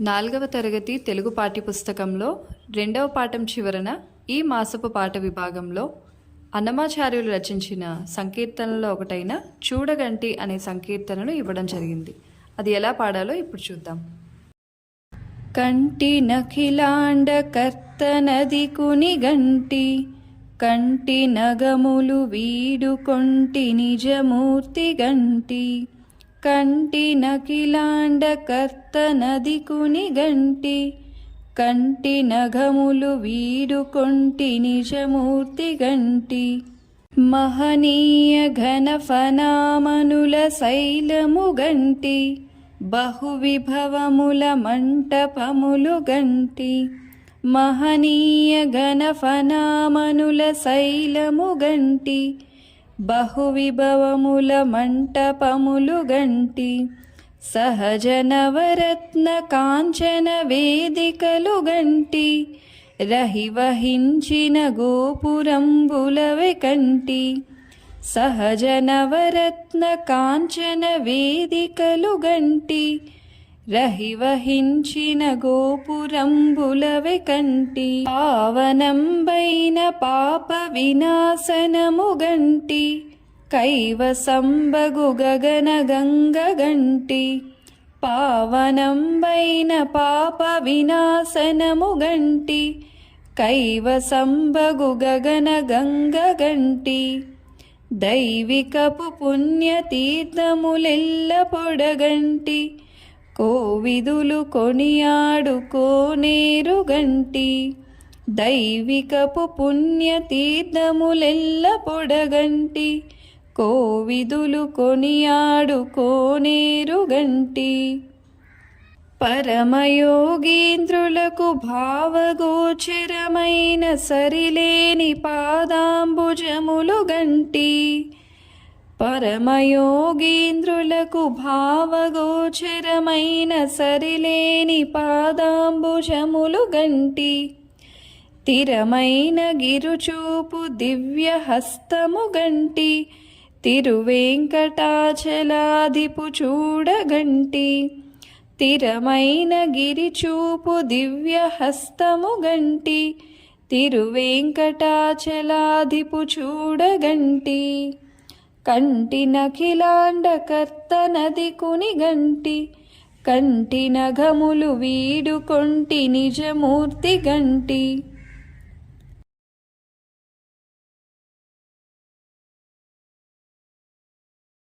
నాలుగవ తరగతి తెలుగు పాఠ్యపుస్తకంలో రెండవ పాఠం చివరన ఈ మాసపు పాట విభాగంలో అన్నమాచార్యులు రచించిన సంకీర్తనలో ఒకటైన చూడగంటి అనే సంకీర్తనను ఇవ్వడం జరిగింది. అది ఎలా పాడాలో ఇప్పుడు చూద్దాం. కంటి నఖిలాండ కర్తనది కునిగంటి కంటి నగములు వీడుకొంటి నిజమూర్తి గంటి. కంటి నకిలాండ కర్తనది కునిగంటి కంటి నగములు వీడుకొంటి నిజమూర్తి గంటి. మహనీయ ఘన ఫనామనుల శైలము గంటి బహువిభవముల మంటపములు గంటి. మహనీయ ఘన ఫనామనుల శైలము గంటి బహువిభవముల మంటపములు గంటి సహజ నవరత్న కాంచన వేదికలు గంటి రహివహించిన గోపురంబులవె కంటి సహజ నవరత్న కాంచన వేదికలు గంటి రహివహించిన గోపురంబులవె కంటి పావనంబైన పాప వినాశనము గంటి కైవసంబగు గగన గంగ గంటి పావనంబైన పాప వినాశనము గంటి కైవసంబగు గగన గంగ గంటి దైవికపు పుణ్యతీర్థములెల్ల పొడగంటి కోవిదులు కొనియాడుకోనేరుగంటి గంటి. దైవికపు పుణ్యతీర్థములెల్ల పొడగంటి. కోవిదులు కొనియాడుకోనేరుగంటి గంటి. పరమయోగీంద్రులకు భావగోచరమైన సరిలేని పాదాంబుజములు గంటి. పరమయోగీంద్రులకు భావగోచరమైన సరిలేని పాదాంబుజములు గంటి. తిరమైన గిరుచూపు దివ్య హస్తము గంటి. తిరువేంకటాచలాదిపు చూడగంటి. తిరమైన గిరిచూపు దివ్య హస్తము గంటి. తిరువేంకటాచలాదిపు చూడగంటి. కంటి నఖిలాండ కునిగంటి కంటి వీడు వీడుకొంటి నిజమూర్తి గంటి